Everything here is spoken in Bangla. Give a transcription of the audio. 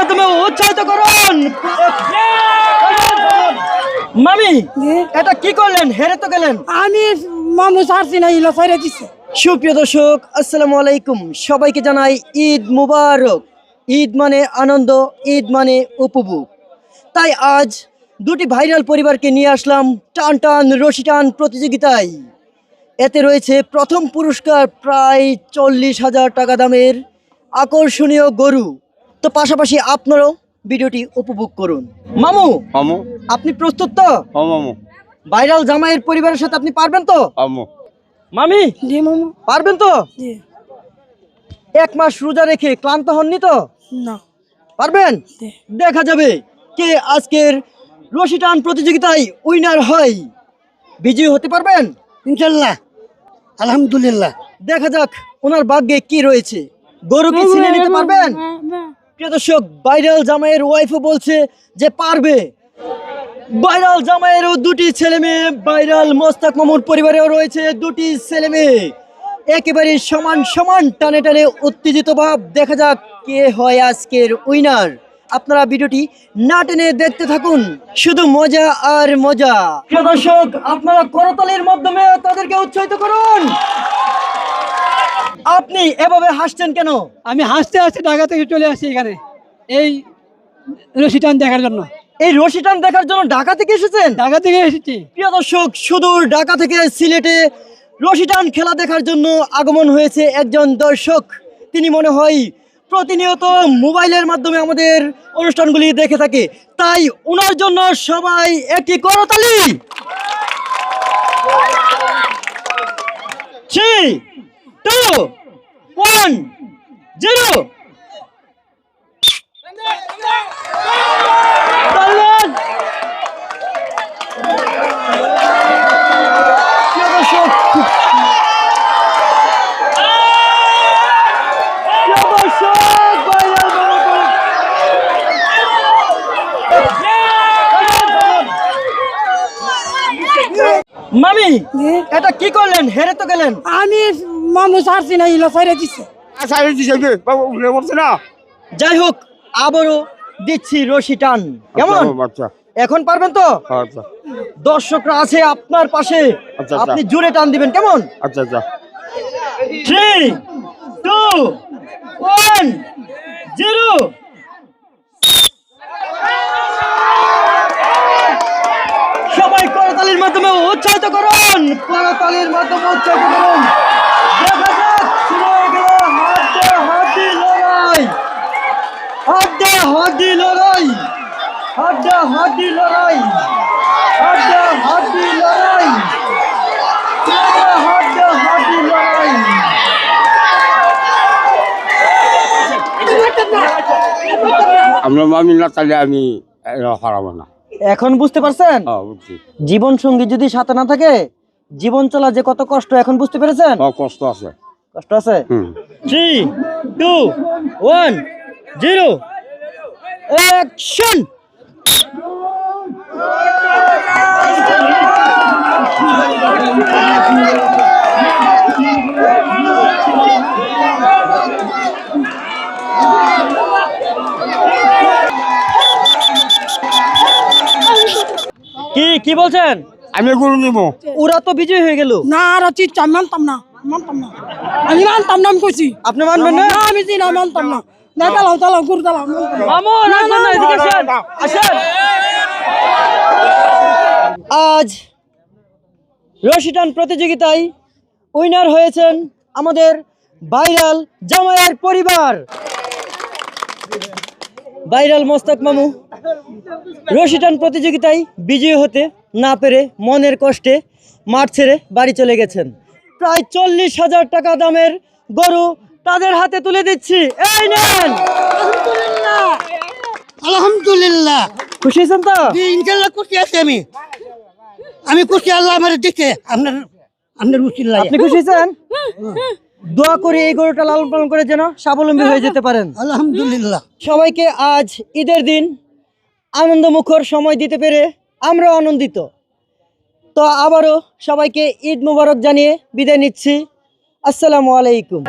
মাধ্যমে উৎসাহিত করুন। মামি এটা কি করলেন? হেরে তো গেলেন। আমি মামু ছাড়ছি না ইলো ছাইরে দিছে। সুপ্রিয় দর্শক আসসালামু আলাইকুম। সবাইকে জানাই ঈদ মুবারক। ঈদ মানে আনন্দ ঈদ মানে উপভোগ। তাই আজ দুটি ভাইরাল পরিবারকে নিয়ে আসলাম টান টান রশি টান প্রতিযোগিতায়। এতে রয়েছে প্রথম পুরস্কার প্রায় চল্লিশ হাজার টাকা দামের আকর্ষণীয় গরু। তো পাশাপাশি আপনারাও ভিডিওটি উপভোগ করুন। মামু আমু আপনি প্রস্তুত তো? মামু। ভাইরাল জামাইয়ের পরিবারের সাথে আপনি পারবেন তো? মামি। জি মামু। পারবেন তো? জি। এক মাস রোজা রেখে ক্লান্ত হননি তো? না। পারবেন? দেখা যাবে কে আজকের রশি টান প্রতিযোগিতায় উইনার হয়। বিজয়ী হতে পারবেন? ইনশাল্লাহ। আলহামদুলিল্লাহ। দেখা যাক ওনার ভাগ্যে কি রয়েছে। গরু কি ছিনে নিতে পারবেন? প্রিয় দর্শক ভাইরাল জামাইয়ের ওয়াইফও বলছে যে পারবে। ভাইরাল জামাইয়েরও দুটি ছেলে মেয়ে ভাইরাল মোস্তাক মামুর পরিবারেও রয়েছে দুটি ছেলে মেয়ে। একেবারে সমান সমান টানে টানে উত্তেজিত ভাব, দেখা যাক কে হয় আজকের উইনার আপনারা ভিডিওটি না টেনে দেখতে থাকুন, শুধু মজা আর মজা। দর্শক, আপনারা করতালির মাধ্যমে তাদেরকে উৎসাহিত করুন। আপনি এভাবে হাসছেন কেন? আমি হাসতে হাসতে ঢাকা থেকে চলে আসি এখানে এই রশিটান দেখার জন্য। এই রশি টান দেখার জন্য ঢাকা থেকে এসেছেন? ঢাকা থেকে এসেছি। প্রিয় দর্শক সুদূর ঢাকা থেকে সিলেটে রশি টান খেলা দেখার জন্য আগমন হয়েছে একজন দর্শক। তিনি মনে হয় প্রতিনিয়ত মোবাইলের মাধ্যমে আমাদের অনুষ্ঠানগুলি দেখে থাকে। তাই ওনার জন্য সবাই একটি করতালি! থ্রি টু ওয়ান জিরো প্রিয় দর্শক প্রিয় দর্শক, ভাইরাল ভাইরাল ভাইরাল। মামি এটা কি করলেন? হেরে তো গেলেন। আমি মামু ছাড়ছি না ইলো ছাইরে দিছে। সাইড দিছে কি বাবু উঠে পড়ছে না। যাই হোক আবারও দিচ্ছি রশি টান। কেমন? আচ্ছা এখন পারবেন তো? আচ্ছা। দর্শকরা আছে আপনার পাশে। আচ্ছা, আচ্ছা। আপনি জোরে টান দিবেন কেমন? আচ্ছা আচ্ছা। থ্রি টু ওয়ান জিরো সবাই করতালির মাধ্যমে উৎসাহিত করুন। করতালির মাধ্যমে উৎসাহিত করুন। হাড্ডা হাড্ডি লড়াই। হাড্ডা হাড্ডি লড়াই। হাড্ডা হাড্ডি লড়াই। হাড্ডা হাড্ডি লড়াই। আমরা মামি না তাহলে আমি হারাবো না। এখন বুঝতে পারছেন? হ্যাঁ জীবন সঙ্গী যদি সাথে না থাকে জীবন চলা যে কত কষ্ট এখন বুঝতে পেরেছেন? হ্যাঁ কষ্ট আছে। কষ্ট আছে? Three two one zero action কি বলছেন? আমি গরু নিব। ওরা তো বিজয় হয়ে গেল। না আর চিচ্ছা মানতাম না মানতাম না। আমি মানতাম না আমি কইছি। আপনি মানবেন না? না আমি চিনা মানতাম না। না তালাও তালাও গুরু তালাও মামু রাখবেন না। এদিকে আসেন। আসেন। আজ রশিটান প্রতিযোগিতায় উইনার হয়েছেন আমাদের ভাইরাল জামাইয়ের পরিবার। ভাইরাল মোস্তাক মামু। রশিটান প্রতিযোগিতায় বিজয়ী হতে না পেরে মনের কষ্টে মাঠ ছেড়ে বাড়ি চলে গেছেন। প্রায় চল্লিশ হাজার টাকা দামের গরু তাদের হাতে তুলে দিচ্ছি। এই নেন! আলহামদুলিল্লাহ। খুশি হয়েছেন তো? ইনশাল্লাহ খুশি আছি আমি। আমি খুশি আল্লাহ আমার দিচ্ছে আপনার আপনার উচিল্লাহ আপনি খুশি হয়েছেন দোয়া করি এই গরুটা লালন পালন করে যেন স্বাবলম্বী হয়ে যেতে পারেন। আলহামদুলিল্লাহ। সবাইকে আজ ঈদের দিন আনন্দ মুখর সময় দিতে পেরে আমরা আনন্দিত। তো আবারও সবাইকে ঈদ মুবারক জানিয়ে বিদায় নিচ্ছি। আসসালামু আলাইকুম।